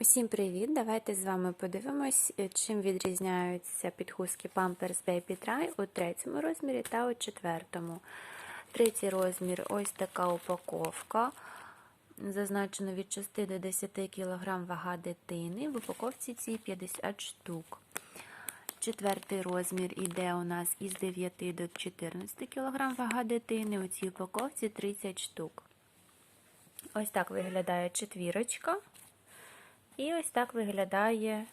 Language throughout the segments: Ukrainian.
Усім привіт! Давайте з вами подивимось, е, чим відрізняються підгузки Pampers Baby Dry у третьому розмірі та у четвертому. Третій розмір ось така упаковка. Зазначено від 6 до 10 кг вага дитини. В упаковці цій 50 штук. Четвертий розмір іде у нас із 9 до 14 кг вага дитини. У цій упаковці 30 штук. Ось так виглядає четвірочка. І ось так виглядає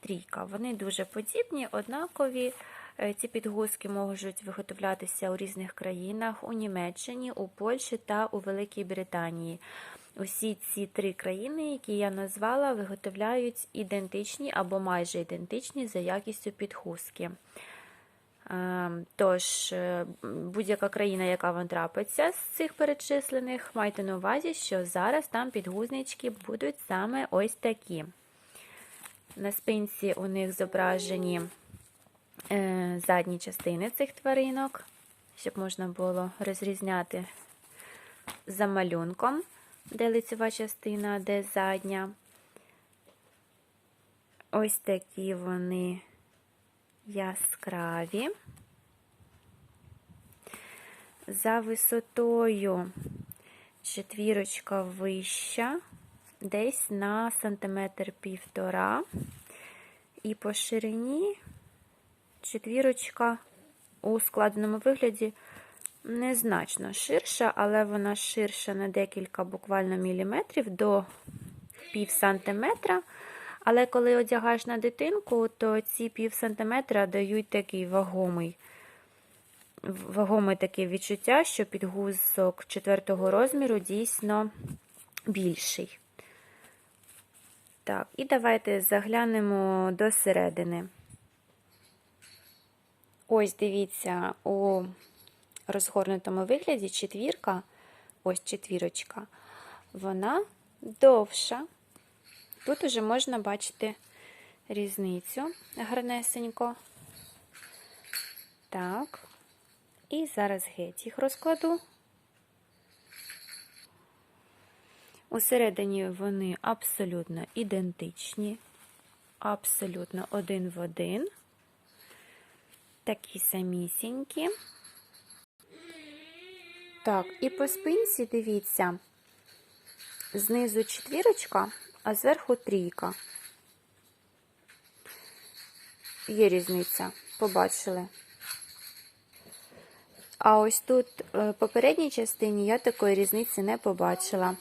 трійка. Вони дуже подібні, однакові. Е, Ці підгузки можуть виготовлятися у різних країнах: у Німеччині, у Польщі та у Великій Британії. Усі ці три країни, які я назвала, виготовляють ідентичні або майже ідентичні за якістю підгузки. Е, Тож, е, будь-яка країна, яка вам трапиться з цих перечислених, майте на увазі, що зараз там підгузнички будуть саме ось такі. На спинці у них зображені е, задні частини цих тваринок, щоб можна було розрізняти за малюнком, де лицева частина, де задня. Ось такі вони яскраві. За висотою четвірочка вища, десь на сантиметр півтора. І по ширині четвірочка у складеному вигляді незначно ширша, але вона ширша на декілька буквально міліметрів до пів сантиметра. Але коли одягаєш на дитинку, то ці пів сантиметра дають такий вагомий вагоме таке відчуття, що підгузок четвертого розміру дійсно більший. Так, і давайте заглянемо до середини. Ось дивіться, у розгорнутому вигляді четвірка, ось четвірочка, вона довша. Тут уже можна бачити різницю гарнесенько. Так. І зараз геть їх розкладу. Усередині вони абсолютно ідентичні, абсолютно один в один. Такі самісінькі. Так, і по спинці дивіться, знизу четвірочка, а зверху трійка. Є різниця, побачили. А ось тут е, в попередній частині я такої різниці не побачила.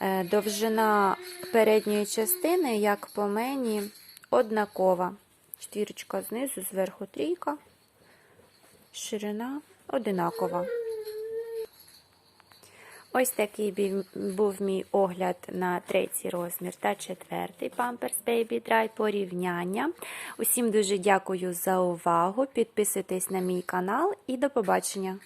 Е, довжина передньої частини, як по мені, однакова. Четвірочка знизу, зверху трійка, ширина одинакова. Ось такий був мій огляд на третій розмір та четвертий Pampers Baby Dry порівняння. Усім дуже дякую за увагу. Підписуйтесь на мій канал і до побачення!